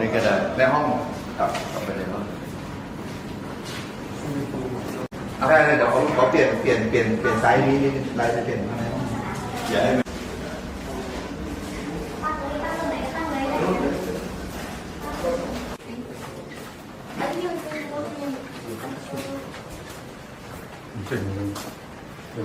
นี่ก็ได้ในห้องครับกลับไปในห้องได้เลยเดี๋ยวเขาเขาเปลี่ยนเปลี่ยนเปลี่ยนเปลี่ยนไซส์นี้นิดนึงลายจะเปลี่ยนข้างในห้องอย่าให้มันตัว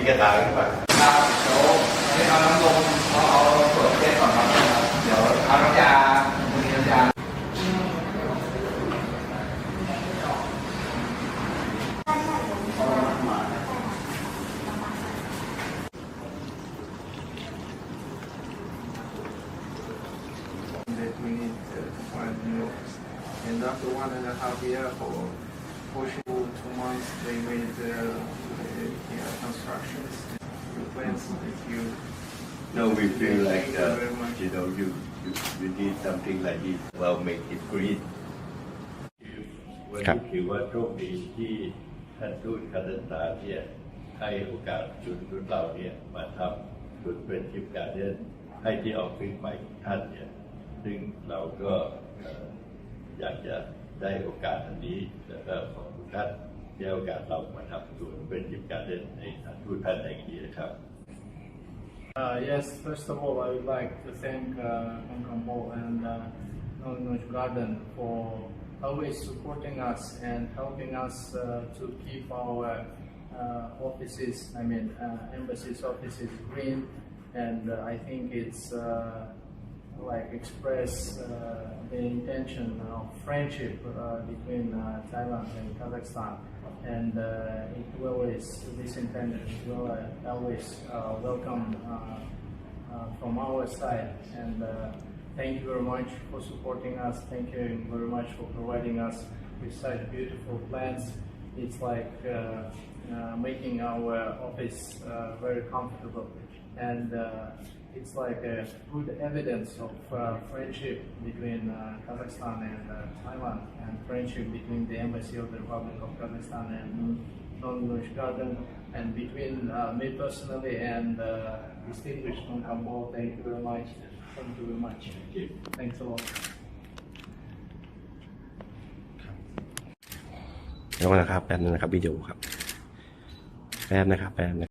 มีกระถางหรือเปล่า ครับเดี๋ยวให้เอาน้ำลงเอาเอาตรวจเช็คก่อนครับเดี๋ยวเอาน้ำยามีน้ำยา that we need to find new. And after one and a half year for pushing two months, they made uh, the yeah, constructions, the plans that you. No, we feel like, Thank you uh, very much. you know, you, you, you need something like this, well, make it green. วันครับนี้ถือว่าโชคดีที่ท่านทูตคาซัคสถานเนี่ยให้โอกาสจุดนุนเราเนี่ยมาทำจุดเป็นทิปการเดนให้ที่ออฟฟิศใหม่ของท่านเนี่ยซึ่งเราก็เอ่ออยากจะได้โอกาสอันนี้แล้วก็ขอบคุณท่านที่ให้โอกาสเรามาทำสวนเป็นทิปการเดนในสถานทูตท่านแห่งนี้นะครับ Uh, yes, first of all, I would like to thank uh, Mall and uh, Garden for always supporting us and helping us uh, to keep our uh, offices, I mean, uh, embassies offices green. And uh, I think it's like express uh, the intention of friendship uh, between uh, Thailand and Kazakhstan. And uh, it will always, this intention will uh, always uh, welcome from our side. And thank you very much for supporting us. Thank you very much for providing us with such beautiful plans. It's like making our office very comfortable. And it's like a good evidence of uh, friendship between uh, Kazakhstan and uh, Thailand, and friendship between the Embassy of the Republic of Kazakhstan and Non-English Garden, and between uh, me personally and uh, distinguished Hong Kong Ball. Thank you very much. Thank you very much. Thanks a lot. เดี๋ยวนะครับแป๊บนึงนะครับวิดีโอครับแป๊บนะครับแป๊บนะ